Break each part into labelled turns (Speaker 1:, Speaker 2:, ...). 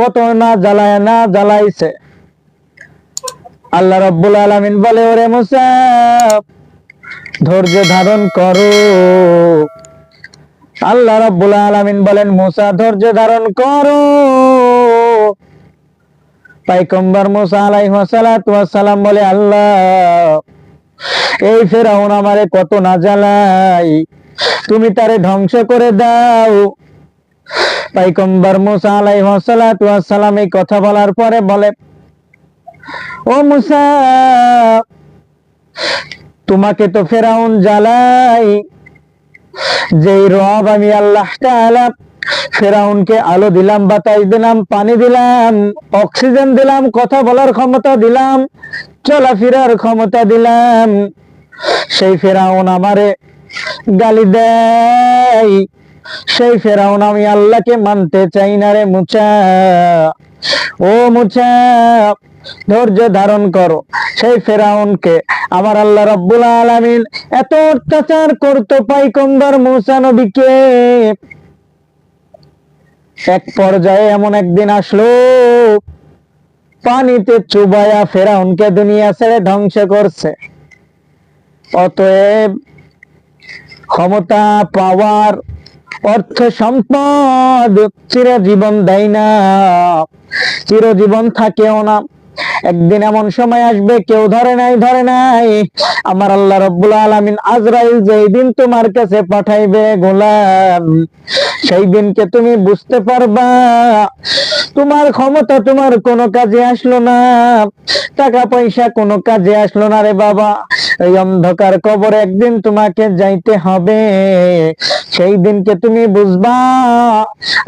Speaker 1: কত না জ্বালায়, না জ্বালাইছে। আল্লাহ ধৈর্য ধারণ করো। আল্লাহ রব্বুল আলামিন বলেন, মুসা, ধৈর্য ধারণ করো। পাইকম্বার মুসা আলাইহিস সালাতু ওয়াস সালাম বলে, আল্লাহ, এই ফেরাউন আমারে কত না জ্বালাই তুমি তারে ধ্বংস করে দাও। পাইকম্বার মুসা ওয়াস সালাম এই কথা বলার পরে বলে, ও মুসা, তোমাকে তো ফেরাউন জ্বালাই। যেই রব আমি আল্লাহ তাআলা ফেরাউনকে আলো দিলাম, বাতাস দিলাম, পানি দিলাম, অক্সিজেন দিলাম, কথা বলার ক্ষমতা দিলাম, চলাফেরার ক্ষমতা দিলাম, সেই ফেরাউন আমারে গালি দেয়। সেই ফেরাউন আমি আল্লাহকে মানতে চাই না রে মুচা। ও মুচা, ধৈর্য ধারণ করো। সেই ফেরাউনকে আমার আল্লাহ রব্বুল আলামিন এত অত্যাচার করতো পাইকম্বার মুসা নবীকে। এক পর্যায়ে এমন একদিন আসলো, পানিতে চুবায়া ফেরাউনকে দুনিয়া ছেড়ে ধ্বংস করছে। অতএব ক্ষমতা পাওয়ার অর্থ সম্পদ চিরজীবন দেয় না। চিরজীবন থাকেও না। একদিন এমন সময় আসবে, কেউ ধরে নাই ধরে নাই। আমার আল্লাহ রব্বুল আলামিন আজরাইল যেই দিন তোমার কাছে পাঠাইবে গোলাম, সেই দিনকে তুমি বুঝতে পারবা। তোমার ক্ষমতা তোমার কোনো কাজে আসলো না। টাকা পয়সা কোনো কাজে আসলো না রে বাবা। এই অন্ধকার কবর একদিন তোমাকে যাইতে হবে। সেই দিনকে তুমি বুঝবা।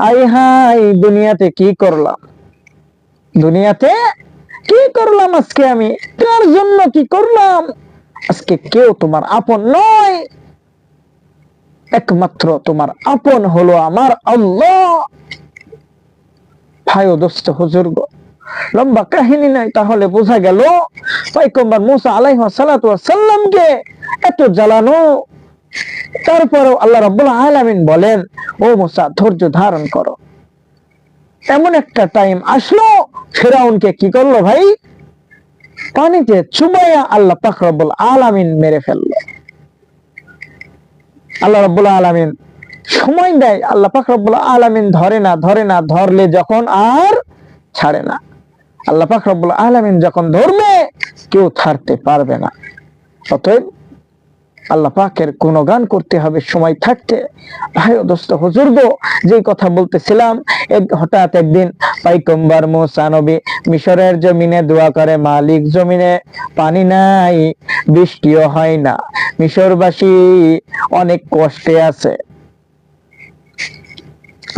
Speaker 1: আই হাই দুনিয়াতে কি করলাম? দুনিয়াতে কি করলাম আজকে আমি? কার জন্য কি করলাম? আজকে কেউ তোমার আপন নয়। একমাত্র তোমার আপন হলো আমার আল্লাহ। ভাই ও দোস্ত হুজুর গো, লম্বা কাহিনী নাই তাহলে বোঝা গেল পাইকম্বার মুসা আলাইহ সালাতু সাল্লামকে এত জ্বালানো। তারপরেও আল্লাহ রাব্বুল আলামিন বলেন ও মুসা ধৈর্য ধারণ করো। এমন একটা টাইম আসলো, ফেরাউনকে কি করল ভাই? পানিতে চুবাইয়া আল্লাহ পাক রব্বুল আলামিন মেরে ফেলল। আল্লাহ রব্বুল আলামিন সময় দেয়, আল্লাহ পাক রব্বুল আলামিন ধরে না ধরে না, ধরলে যখন আর ছাড়ে না। আল্লাহ পাক রব্বুল আলামিন যখন ধরবে, কেউ ছাড়তে পারবে না। অতএব আল্লাহ পাকের গুণগান করতে হবে, সময় থাকতে। ভাই দোস্ত হুজুর্গ যে কথা বলতেছিলাম, এক হঠাৎ একদিন পাইকম্বার মুসা নবী মিশরের জমিনে দোয়া করে, মালিক জমিনে পানি নাই, বৃষ্টিও হয় না। মিশরবাসী অনেক কষ্টে আছে।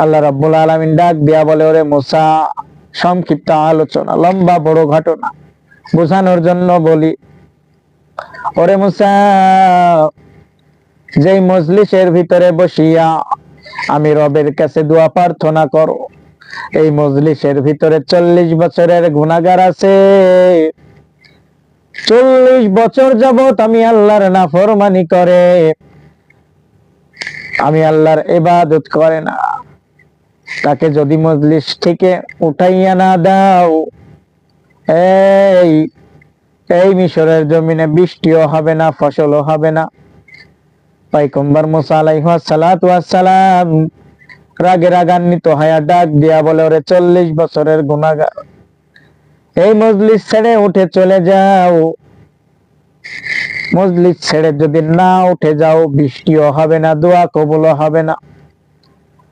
Speaker 1: আল্লাহ রাব্বুল আলামিন ডাক দিয়া বলে, ওরে মুসা, সংক্ষিপ্ত আলোচনা, লম্বা বড় ঘটনা। বোঝানোর জন্য বলি ওরে মুসা, যেই মজলিসের ভিতরে বসিয়া আমি রবের কাছে দোয়া প্রার্থনা করো। এই মজলিসের ভিতরে চল্লিশ বছরের গুণাগার আছে। চল্লিশ বছর যাবত আমি আল্লাহর নাফরমানি করে। আমি আল্লাহর এবাদত করে না। তাকে যদি মজলিস থেকে উঠাইয়া না দাও, এই এই মিশরের জমিনে বৃষ্টিও হবে না, ফসলও হবে না। পাইকম্বার মুসা আলাইহিস সালাম রাগে রাগান্বিত হয়ে ডাক দিয়া বলে, ওরে চল্লিশ বছরের গুণাগার এই মজলিস ছেড়ে উঠে চলে যাও। মজলিস ছেড়ে যদি না উঠে যাও, বৃষ্টিও হবে না, দোয়া কবুলও হবে না।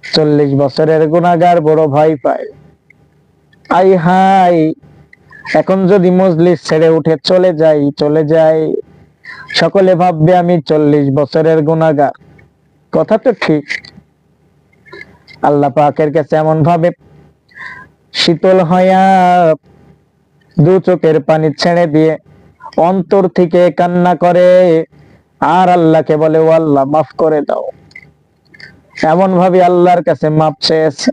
Speaker 1: চল্লিশ বছরের গুণাগার বড় ভয় পায়। আই হাই এখন যদি মজলিস ছেড়ে উঠে চলে যাই চলে যাই, সকলে ভাববে আমি চল্লিশ বছরের গুণাগার কথা তো ঠিক। আল্লাহ পাকের কাছে এমন ভাবে শীতল হইয়া দু চোখের পানি ছেড়ে দিয়ে অন্তর থেকে কান্না করে, আর আল্লাহকে বলে, ও আল্লাহ, মাফ করে দাও। এমন ভাবে আল্লাহর কাছে মাপ চেয়েছে।